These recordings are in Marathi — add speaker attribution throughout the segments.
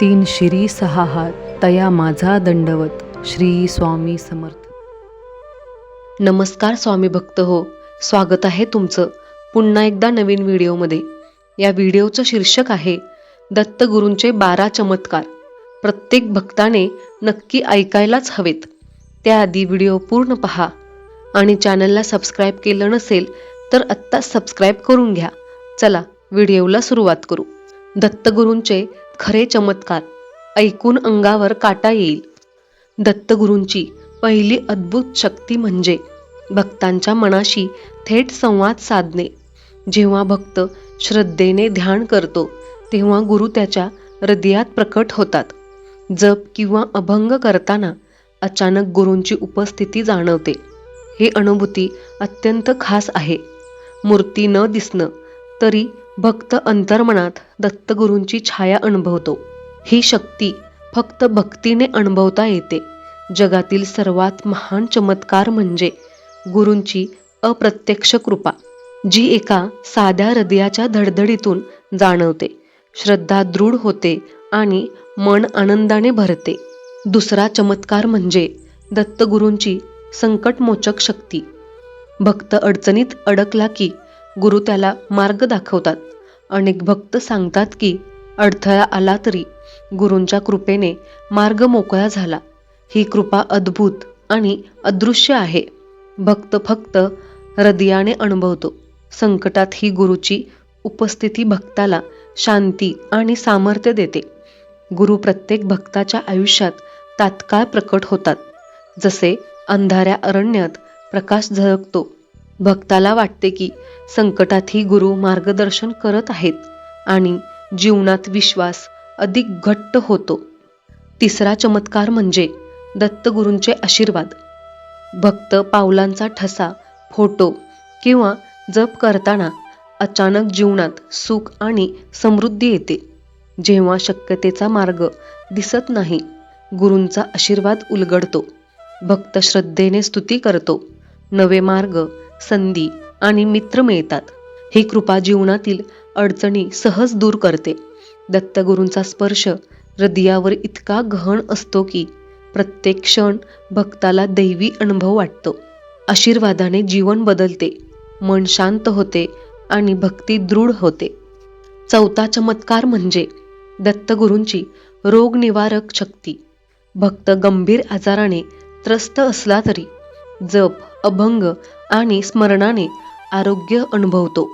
Speaker 1: तीन शिरी सहा हात तया माझा दंडवत श्री स्वामी समर्थ.
Speaker 2: नमस्कार स्वामी भक्त हो स्वागत आहे तुमचं पुन्हा एकदा नवीन व्हिडिओमध्ये. या व्हिडिओचं शीर्षक आहे दत्तगुरूंचे बारा चमत्कार. प्रत्येक भक्ताने नक्की ऐकायलाच हवेत. त्याआधी व्हिडिओ पूर्ण पहा. आणि चॅनलला सबस्क्राईब केलं नसेल तर आत्ताच सबस्क्राईब करून घ्या. चला व्हिडिओला सुरुवात करू. दत्तगुरूंचे खरे चमत्कार ऐकून अंगावर काटा येईल. दत्तगुरूंची पहिली अद्भुत शक्ती म्हणजे भक्तांच्या मनाशी थेट संवाद साधणे. जेव्हा भक्त श्रद्धेने ध्यान करतो तेव्हा गुरु त्याच्या हृदयात प्रकट होतात. जप किंवा अभंग करताना अचानक गुरूंची उपस्थिती जाणवते. ही अनुभूती अत्यंत खास आहे. मूर्ती न दिसणं तरी भक्त अंतर्मनात दत्तगुरूंची छाया अनुभवतो. ही शक्ती फक्त भक्तीने अनुभवता येते. जगातील सर्वात महान चमत्कार म्हणजे गुरूंची अप्रत्यक्ष कृपा जी एका साध्या हृदयाच्या धडधडीतून जाणवते. श्रद्धा दृढ होते आणि मन आनंदाने भरते. दुसरा चमत्कार म्हणजे दत्तगुरूंची संकटमोचक शक्ती. भक्त अडचणीत अडकला की गुरु त्याला मार्ग दाखवतात. अनेक भक्त सांगतात की अडथळा आला तरी गुरूंच्या कृपेने मार्ग मोकळा झाला. ही कृपा अद्भुत आणि अदृश्य आहे. भक्त फक्त हृदयाने अनुभवतो. संकटात ही गुरुची उपस्थिती भक्ताला शांती आणि सामर्थ्य देते. गुरु प्रत्येक भक्ताच्या आयुष्यात तात्काळ प्रकट होतात. जसे अंधाऱ्या अरण्यात प्रकाश झळकतो भक्ताला वाटते की संकटातही गुरु मार्गदर्शन करत आहेत आणि जीवनात विश्वास अधिक घट्ट होतो. तिसरा चमत्कार म्हणजे दत्तगुरूंचे आशीर्वाद. भक्त पावलांचा ठसा फोटो किंवा जप करताना अचानक जीवनात सुख आणि समृद्धी येते. जेव्हा शक्यतेचा मार्ग दिसत नाही गुरूंचा आशीर्वाद उलगडतो. भक्त श्रद्धेने स्तुती करतो. नवे मार्ग संधी आणि मित्र मिळतात. ही कृपा जीवनातील अडचणी सहज दूर करते. दत्तगुरूंचा स्पर्श हृदयावर इतका गहन असतो की प्रत्येक क्षण भक्ताला दैवी अनुभव वाटतो. आशीर्वादाने जीवन बदलते. मन शांत होते आणि भक्ती दृढ होते. चौथा चमत्कार म्हणजे दत्तगुरूंची रोगनिवारक शक्ती. भक्त गंभीर आजाराने त्रस्त असला तरी जप अभंग आणि स्मरणाने आरोग्य अनुभवतो.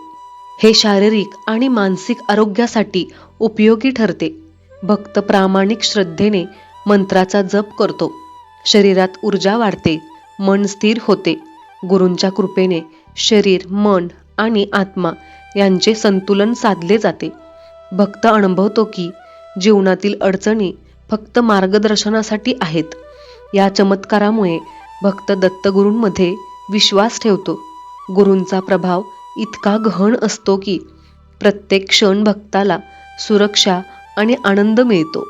Speaker 2: हे शारीरिक आणि मानसिक आरोग्यासाठी उपयोगी ठरते. भक्त प्रामाणिक श्रद्धेने मंत्राचा जप करतो. शरीरात ऊर्जा वाढते मन स्थिर होते. गुरूंच्या कृपेने शरीर मन आणि आत्मा यांचे संतुलन साधले जाते. भक्त अनुभवतो की जीवनातील अडचणी फक्त मार्गदर्शनासाठी आहेत. या चमत्कारामुळे भक्त दत्तगुरूंमध्ये विश्वास ठेवतो. गुरूंचा प्रभाव इतका गहन असतो की प्रत्येक क्षण भक्ताला सुरक्षा आणि आनंद मिळतो.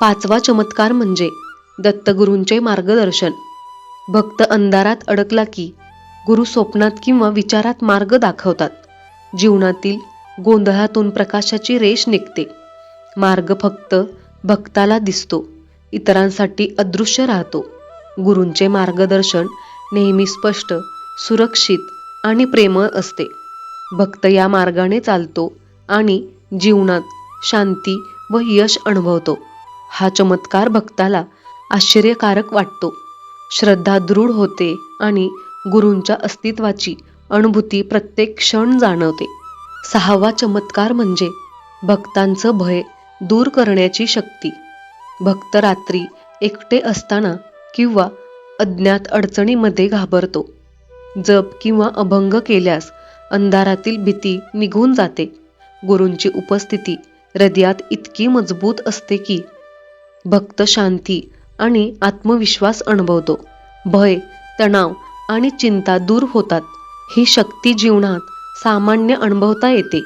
Speaker 2: पाचवा चमत्कार म्हणजे दत्तगुरूंचे मार्गदर्शन. भक्त अंधारात अडकला की गुरु स्वप्नात किंवा विचारात मार्ग दाखवतात. जीवनातील गोंधळातून प्रकाशाची रेष निघते. मार्ग फक्त भक्ताला दिसतो. इतरांसाठी अदृश्य राहतो. गुरूंचे मार्गदर्शन नेहमी स्पष्ट सुरक्षित आणि प्रेमळ असते. भक्त या मार्गाने चालतो आणि जीवनात शांती व यश अनुभवतो. हा चमत्कार भक्ताला आश्चर्यकारक वाटतो. श्रद्धा दृढ होते आणि गुरूंच्या अस्तित्वाची अनुभूती प्रत्येक क्षण जाणवते. सहावा चमत्कार म्हणजे भक्तांचं भय दूर करण्याची शक्ती. भक्त रात्री एकटे असताना किंवा अज्ञात अडचणीमध्ये घाबरतो. जप किंवा अभंग केल्यास अंधारातील भीती निघून जाते. गुरूंची उपस्थिती हृदयात इतकी मजबूत असते की भक्त शांती आणि आत्मविश्वास अनुभवतो. भय तणाव आणि चिंता दूर होतात. ही शक्ती जीवनात सामान्य अनुभवता येते.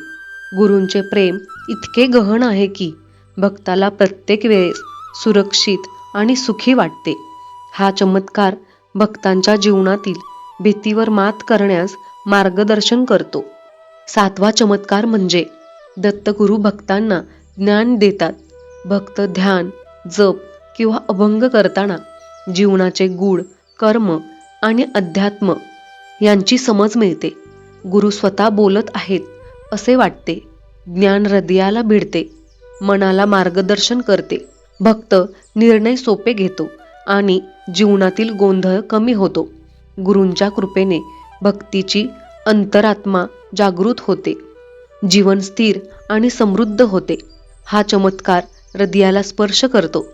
Speaker 2: गुरूंचे प्रेम इतके गहन आहे की भक्ताला प्रत्येक वेळेस सुरक्षित आणि सुखी वाटते. हा चमत्कार भक्तांच्या जीवनातील भीतीवर मात करण्यास मार्गदर्शन करतो. सातवा चमत्कार म्हणजे दत्तगुरू भक्तांना ज्ञान देतात. भक्त ध्यान जप किंवा अभंग करताना जीवनाचे गूढ कर्म आणि अध्यात्म यांची समज मिळते. गुरु स्वतः बोलत आहेत असे वाटते. ज्ञान हृदयाला भिडते मनाला मार्गदर्शन करते. भक्त निर्णय सोपे घेतो. आणि जीवनातील गोंधळ कमी होतो. गुरूंच्या कृपेने भक्तीची अंतरात्मा जागृत होते. जीवन स्थिर आणि समृद्ध होते. हा चमत्कार हृदयाला स्पर्श करतो.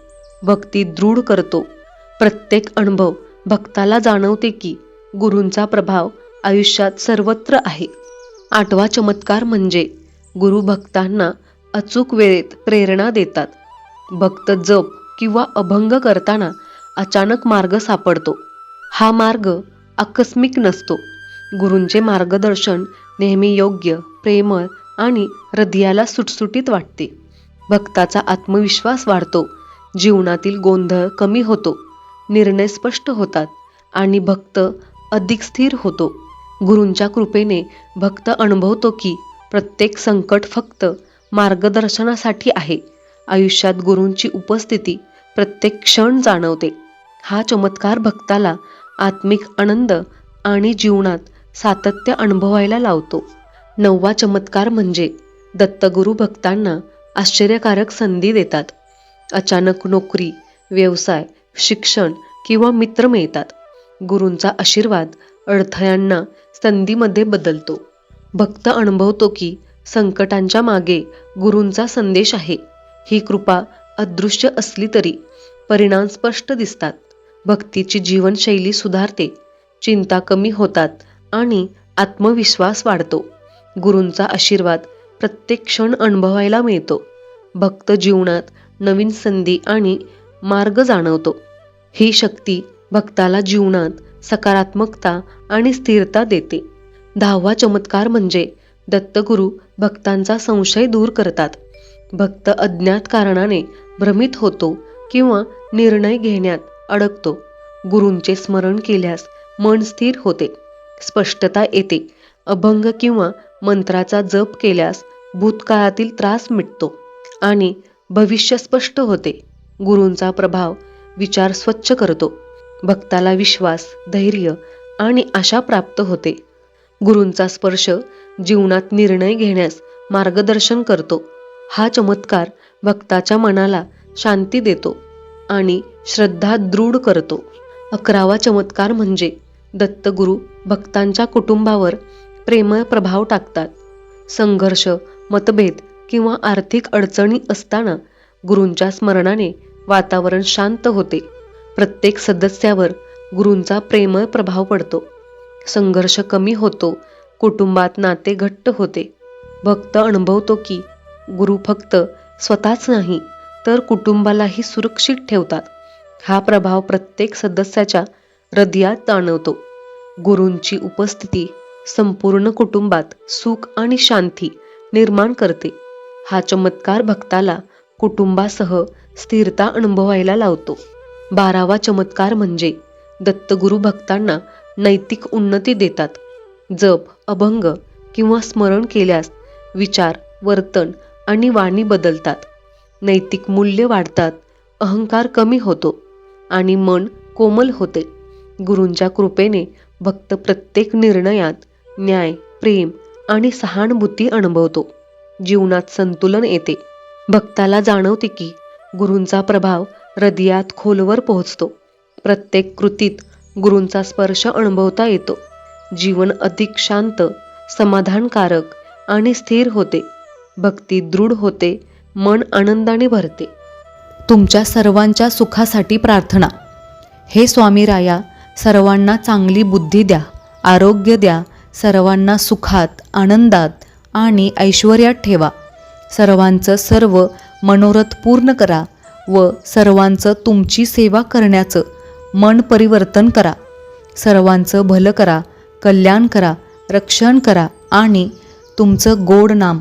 Speaker 2: भक्ती दृढ करतो. प्रत्येक अनुभव भक्ताला जाणवते की गुरूंचा प्रभाव आयुष्यात सर्वत्र आहे. आठवा चमत्कार म्हणजे गुरु भक्तांना अचूक वेळेत प्रेरणा देतात. भक्त जप किंवा अभंग करताना अचानक मार्ग सापडतो. हा मार्ग आकस्मिक नसतो. गुरूंचे मार्गदर्शन नेहमी योग्य प्रेमळ आणि हृदयाला सुटसुटीत वाटते. भक्ताचा आत्मविश्वास वाढतो. जीवनातील गोंधळ कमी होतो. निर्णय स्पष्ट होतात आणि भक्त अधिक स्थिर होतो. गुरूंच्या कृपेने भक्त अनुभवतो की प्रत्येक संकट फक्त मार्गदर्शनासाठी आहे. आयुष्यात गुरूंची उपस्थिती प्रत्येक क्षण जाणवते. हा चमत्कार भक्ताला आत्मिक आनंद आणि जीवनात सातत्य अनुभवायला लावतो. नववा चमत्कार म्हणजे दत्तगुरू भक्तांना आश्चर्यकारक संधी देतात. अचानक नोकरी व्यवसाय शिक्षण किंवा मित्र मिळतात. गुरूंचा आशीर्वाद अडथळ्यांना संधीमध्ये बदलतो. भक्त अनुभवतो की संकटांच्या मागे गुरूंचा संदेश आहे. ही कृपा अदृश्य असली तरी परिणाम स्पष्ट दिसतात. भक्तीची जीवनशैली सुधारते चिंता कमी होतात आणि आत्मविश्वास वाढतो. गुरूंचा आशीर्वाद प्रत्येक क्षण अनुभवायला मिळतो. भक्त जीवनात नवीन संधी आणि मार्ग जाणवतो. ही शक्ती भक्ताला जीवनात सकारात्मकता आणि स्थिरता देते. दहावा चमत्कार म्हणजे दत्तगुरू भक्तांचा संशय दूर करतात. भक्त अज्ञात कारणाने भ्रमित होतो किंवा निर्णय घेण्यात अडकतो. गुरूंचे स्मरण केल्यास मन स्थिर होते. स्पष्टता येते. अभंग किंवा मंत्राचा जप केल्यास भूतकाळातील त्रास मिटतो आणि भविष्य स्पष्ट होते. गुरूंचा प्रभाव विचार स्वच्छ करतो. भक्ताला विश्वास धैर्य आणि आशा प्राप्त होते. गुरूंचा स्पर्श जीवनात निर्णय घेण्यास मार्गदर्शन करतो. हा चमत्कार भक्ताच्या मनाला शांती देतो आणि श्रद्धा दृढ करतो. अकरावा चमत्कार म्हणजे दत्तगुरू भक्तांच्या कुटुंबावर प्रेमळ प्रभाव टाकतात. संघर्ष मतभेद किंवा आर्थिक अडचणी असताना गुरूंच्या स्मरणाने वातावरण शांत होते. प्रत्येक सदस्यावर गुरूंचा प्रेमळ प्रभाव पडतो. संघर्ष कमी होतो कुटुंबात नाते घट्ट होते. भक्त अनुभवतो की गुरु फक्त स्वतःच नाही तर कुटुंबालाही सुरक्षित ठेवतात. हा प्रभाव प्रत्येक सदस्याच्या हृदयात जाणवतो. गुरूंची उपस्थिती संपूर्ण कुटुंबात सुख आणि शांती निर्माण करते. हा चमत्कार भक्ताला कुटुंबासह स्थिरता अनुभवायला लावतो. बारावा चमत्कार म्हणजे दत्तगुरु भक्तांना नैतिक उन्नती देतात. जप अभंग किंवा स्मरण केल्यास विचार वर्तन आणि वाणी बदलतात. नैतिक मूल्य वाढतात. अहंकार कमी होतो आणि मन कोमल होते. गुरूंच्या कृपेने भक्त प्रत्येक निर्णयात न्याय प्रेम आणि सहानुभूती अनुभवतो. जीवनात संतुलन येते. भक्ताला जाणवते की गुरूंचा प्रभाव हृदयात खोलवर पोहोचतो. प्रत्येक कृतीत गुरूंचा स्पर्श अनुभवता येतो. जीवन अधिक शांत समाधानकारक आणि स्थिर होते. भक्ती दृढ होते मन आनंदाने भरते.
Speaker 1: तुमच्या सर्वांच्या सुखासाठी प्रार्थना. हे स्वामी राया सर्वांना चांगली बुद्धी द्या आरोग्य द्या सर्वांना सुखात आनंदात आणि ऐश्वर्यात ठेवा. सर्वांचं सर्व मनोरथ पूर्ण करा व सर्वांचं तुमची सेवा करण्याचं मन परिवर्तन करा. सर्वांचं भलं करा कल्याण करा रक्षण करा आणि तुमचं गोड नाम